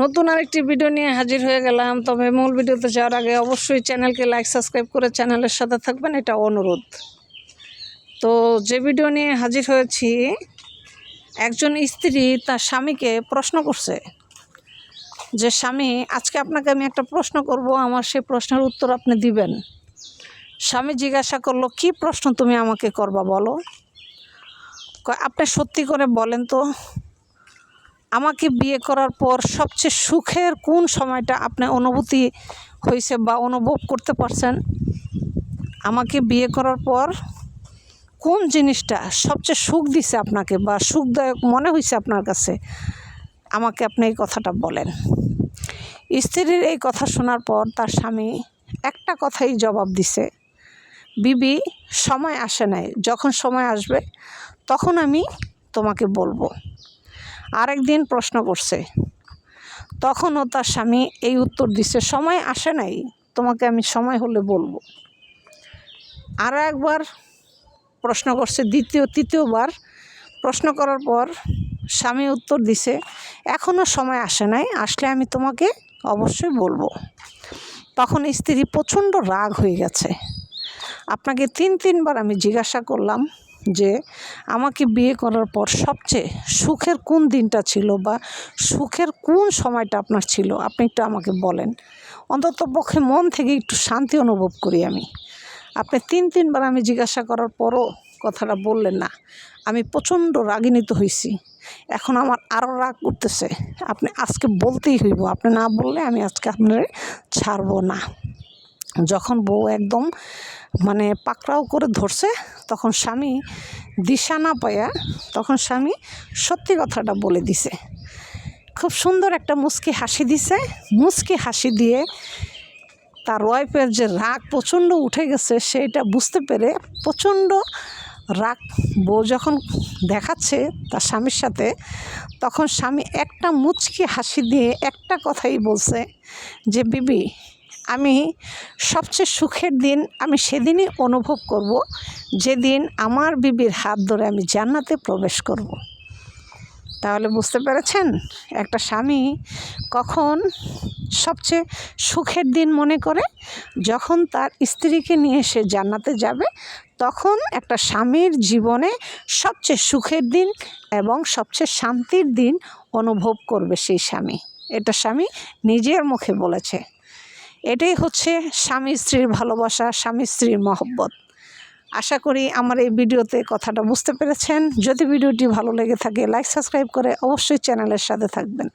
নতুন আরেকটি ভিডিও নিয়ে হাজির হয়ে গেলাম। তবে মূল ভিডিওতে যাওয়ার আগে অবশ্যই চ্যানেলকে লাইক সাবস্ক্রাইব করে চ্যানেলের সাথে থাকবেন, এটা অনুরোধ। তো যে ভিডিও নিয়ে হাজির হয়েছি, একজন স্ত্রী তার স্বামীকে প্রশ্ন করছে যে, স্বামী, আজকে আপনাকে আমি একটা প্রশ্ন করব, আমার সেই প্রশ্নের উত্তর আপনি দিবেন। স্বামী জিজ্ঞাসা করল, কি প্রশ্ন তুমি আমাকে করবা বলো? আপনি সত্যি করে বলেন তো। আমাকে বিয়ে করার পর সবচেয়ে সুখের কোন সময়টা আপনি অনুভূতি হয়েছে বা অনুভব করতে পারছেন? আমাকে বিয়ে করার পর কোন জিনিসটা সবচেয়ে সুখ দিছে আপনাকে বা সুখদায়ক মনে হয়েছে আপনার কাছে? আমাকে আপনি এই কথাটা বলেন। স্ত্রীর এই কথা শোনার পর তার স্বামী একটা কথাই জবাব দিছে, বিবি, সময় আসে নাই। যখন সময় আসবে, তখন আমি তোমাকে বলব। আরেকদিন প্রশ্ন করছে। তখনও তার স্বামী এই উত্তর দিছে সময় আসে নাই, তোমাকে আমি সময় হলে বলব। আরও একবার প্রশ্ন করছে, দ্বিতীয়, তৃতীয়বার প্রশ্ন করার পর স্বামী উত্তর দিছে, এখনও সময় আসে নাই, আসলে আমি তোমাকে অবশ্যই বলব। তখন স্ত্রী প্রচণ্ড রাগ হয়ে গেছে। আপনাকে তিন, তিনবার আমি জিজ্ঞাসা করলাম যে আমাকে বিয়ে করার পর সবচেয়ে সুখের কোন দিনটা ছিল বা সুখের কোন সময়টা আপনার ছিল? আপনি একটু আমাকে বলেন। অন্তত পক্ষে মন থেকে একটু শান্তি অনুভব করি আমি। আপনি তিন, তিনবার আমি জিজ্ঞাসা করার পরও কথাটা বললেন না। আমি প্রচণ্ড রাগিনিত হয়েছি এখন আমার আরও রাগ উঠতেছে। আপনি আজকে বলতেই হইব। আপনি না বললে আমি আজকে আপনার ছাড়বো না। যখন বউ একদম মানে পাকড়াও করে ধরছে, তখন স্বামী দিশা না পায়া, তখন স্বামী সত্যি কথাটা বলে দিছে। খুব সুন্দর একটা মুচকি হাসি দিছে। মুচকি হাসি দিয়ে তার ওয়াইফের যে রাগ প্রচণ্ড উঠে গেছে, সেটা বুঝতে পেরে প্রচণ্ড রাগ বউ যখন দেখাচ্ছে তার স্বামীর সাথে, তখন স্বামী একটা মুচকি হাসি দিয়ে একটা কথাই বলছে যে, বিবি আমি সবচেয়ে সুখের দিন আমি সেদিনই অনুভব করব, যেদিন আমার বিবির হাত ধরে আমি জান্নাতে প্রবেশ করব। তাহলে বুঝতে পেরেছেন? একটা স্বামী কখন সবচেয়ে সুখের দিন মনে করে? যখন তার স্ত্রীকে নিয়ে সে জান্নাতে যাবে, তখন একটা স্বামীর জীবনে সবচেয়ে সুখের দিন এবং সবচেয়ে শান্তির দিন অনুভব করবে সেই স্বামী। এটা স্বামী নিজের মুখে বলেছে। এটাই হচ্ছে স্বামী স্ত্রীর ভালোবাসা, স্বামী স্ত্রীর মহব্বত। আশা করি আমার এই ভিডিওতে কথাটা বুঝতে পেরেছেন। যদি ভিডিওটি ভালো লেগে থাকে, লাইক, সাবস্ক্রাইব করে অবশ্যই চ্যানেলের সাথে থাকবেন।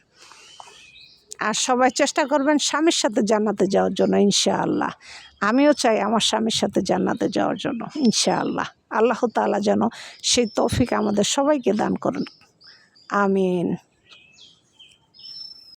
আর সবাই চেষ্টা করবেন স্বামীর সাথে জান্নাতে যাওয়ার জন্য, ইনশাআল্লাহ। আমিও চাই আমার স্বামীর সাথে জান্নাতে যাওয়ার জন্য, ইনশাআল্লাহ। আল্লাহ তাআলা যেন সেই তৌফিক আমাদের সবাইকে দান করেন। আমিন।